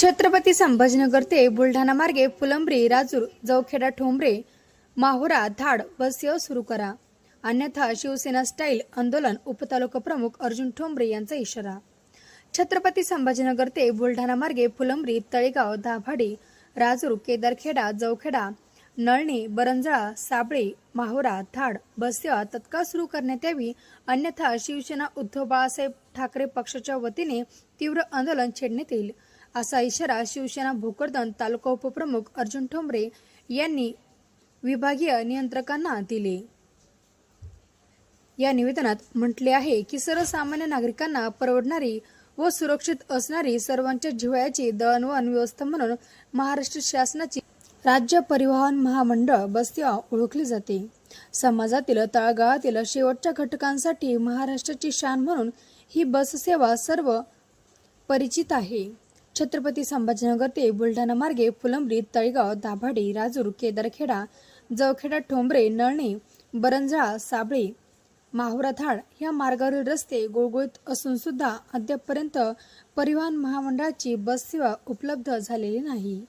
छत्रपती संभाजीनगर ते बुलढाणा मार्गे फुलंब्री राजूर जवखेडा ठोंबरे माहुरा धाड बस सेवा सुरू करा. अन्यथा शिवसेना स्टाईल आंदोलन उपतालुका प्रमुख अर्जुन ठोंबरे यांचा इशारा. छत्रपती संभाजीनगर ते बुलढाणा मार्गे फुलंब्री तळेगाव दाभाडी राजूर केदारखेडा जवखेडा नळणी बरंजळा साबळे माहुरा धाड बस सेवा तत्काळ सुरू करण्यात यावी. अन्यथा शिवसेना उद्धव बाळासाहेब ठाकरे पक्षाच्या वतीने तीव्र आंदोलन छेडण्यात येईल. असा इशारा शिवसेना भोकरदन तालुका उपप्रमुख अर्जुन ठोंबरे यांनी विभागीय नियंत्रकांना दिले. या निवेदनात म्हटले आहे की सर्वसामान्य नागरिकांना परवडणारी व सुरक्षित असणारी सर्वांच्या जिव्हाळ्याची दळणवळण व्यवस्था म्हणून महाराष्ट्र शासनाची राज्य परिवहन महामंडळ बस्तिया ओळखली जाते. समाजातील तळागाळातील शेवटच्या घटकांसाठी महाराष्ट्राची शान म्हणून ही बस सेवा सर्व परिचित आहे. छत्रपती संभाजीनगर ते बुलढाणा मार्गे फुलंब्री तळेगाव दाभाडी राजूर केदारखेडा जवखेडा ठोंबरे नळणे बरंजळा साबळे माहुराथाड या मार्गावरील रस्ते गुळगुळीत असून सुद्धा अद्यापपर्यंत परिवहन महामंडळाची बस सेवा उपलब्ध झालेली नाही.